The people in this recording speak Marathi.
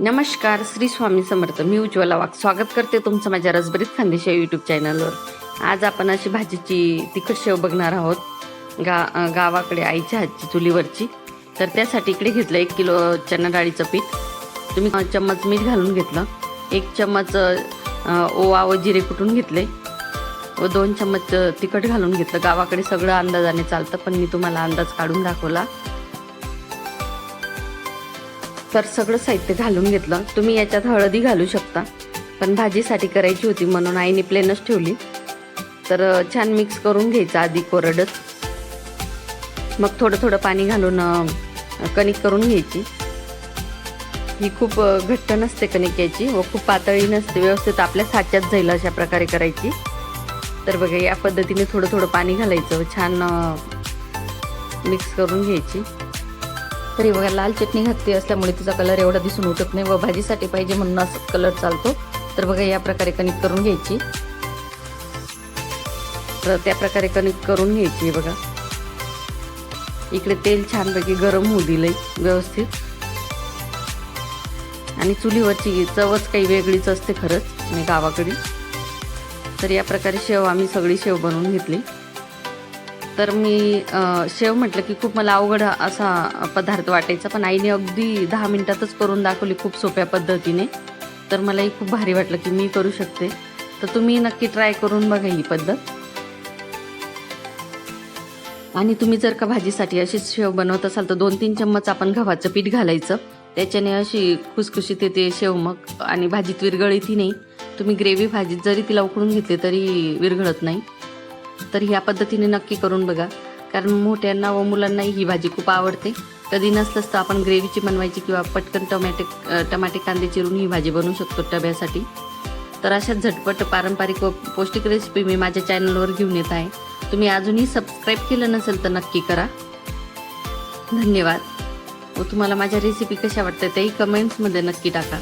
नमस्कार श्री स्वामी समर्थ. मी उज्ज्वला वाघ. स्वागत करते तुमचं माझ्या रसभरीत खानदेशा यूट्यूब चॅनलवर आज आपण अशी भाजीची तिखट शेव बघणार आहोत. गा गावाकडे आईच्या हातची चुलीवरची. तर त्यासाठी इकडे घेतलं एक किलो चणा डाळीचं पीठ. तुम्ही चम्मच मीठ घालून घेतलं. एक चम्मच ओवा व जिरे कुटून घेतले? व दोन चम्मच तिखट घालून घेतलं. गावाकडे सगळं अंदाजाने चालतं पण मी तुम्हाला अंदाज काढून दाखवला. तर सगळं साहित्य घालून घेतलं. तुम्ही याच्यात हळदी घालू शकता. पण भाजीसाठी करायची होती म्हणून आईने प्लेनच ठेवली. तर छान मिक्स करून घ्यायचं आधी कोरडच. मग थोडं थोडं पाणी घालून कणिक करून घ्यायची. ही खूप घट्ट नसते कणिक याची व खूप पातळी नसते. व्यवस्थित आपल्या साच्यात जाईल अशा प्रकारे करायची. तर बघा या पद्धतीने थोडं थोडं पाणी घालायचं छान मिक्स करून घ्यायची. तरी बघा लाल चटणी घातली असल्यामुळे तिचा कलर एवढा दिसून उठत नाही. व भाजीसाठी पाहिजे म्हणून असं कलर चालतो. तर बघा या प्रकारे कणिक करून घ्यायची. तर त्या प्रकारे कणिक करून घ्यायची बघा. इकडे तेल छानपैकी गरम होऊ दिलंय व्यवस्थित. आणि चुलीवरची चवच काही वेगळीच असते खरंच आणि गावाकडे. तर या प्रकारे शेव आम्ही सगळी शेव बनवून घेतली. तर मी शेव म्हटलं की खूप मला अवघड असा पदार्थ वाटायचा पण आईने अगदी दहा मिनटातच करून दाखवली खूप सोप्या पद्धतीने. तर मलाही खूप भारी वाटलं की मी करू शकते. तर तुम्ही नक्की ट्राय करून बघा ही पद्धत. आणि तुम्ही जर का भाजीसाठी अशीच शेव बनवत असाल तर दोन तीन चम्मच आपण गव्हाचं पीठ घालायचं. त्याच्याने अशी खुसखुशीत येते शेव मग आणि भाजीत विरघळीतही नाही. तुम्ही ग्रेव्ही भाजीत जरी तिला उकळून घेतली तरी विरघळत नाही. तर ह्या पद्धतीने नक्की करून बघा. कारण मोठ्यांना व मुलांनाही ही भाजी खूप आवडते. कधी नसलंच तर आपण ग्रेव्हीची बनवायची किंवा पटकन टमॅटे टमाटे कांदे चिरून ही भाजी बनवू शकतो डब्यासाठी. तर अशा झटपट पारंपरिक व पौष्टिक रेसिपी मी माझ्या चॅनलवर घेऊन येत आहे. तुम्ही अजूनही सबस्क्राईब केलं नसेल तर नक्की करा. धन्यवाद. व तुम्हाला माझ्या रेसिपी कशा वाटतात तेही कमेंट्समध्ये नक्की टाका.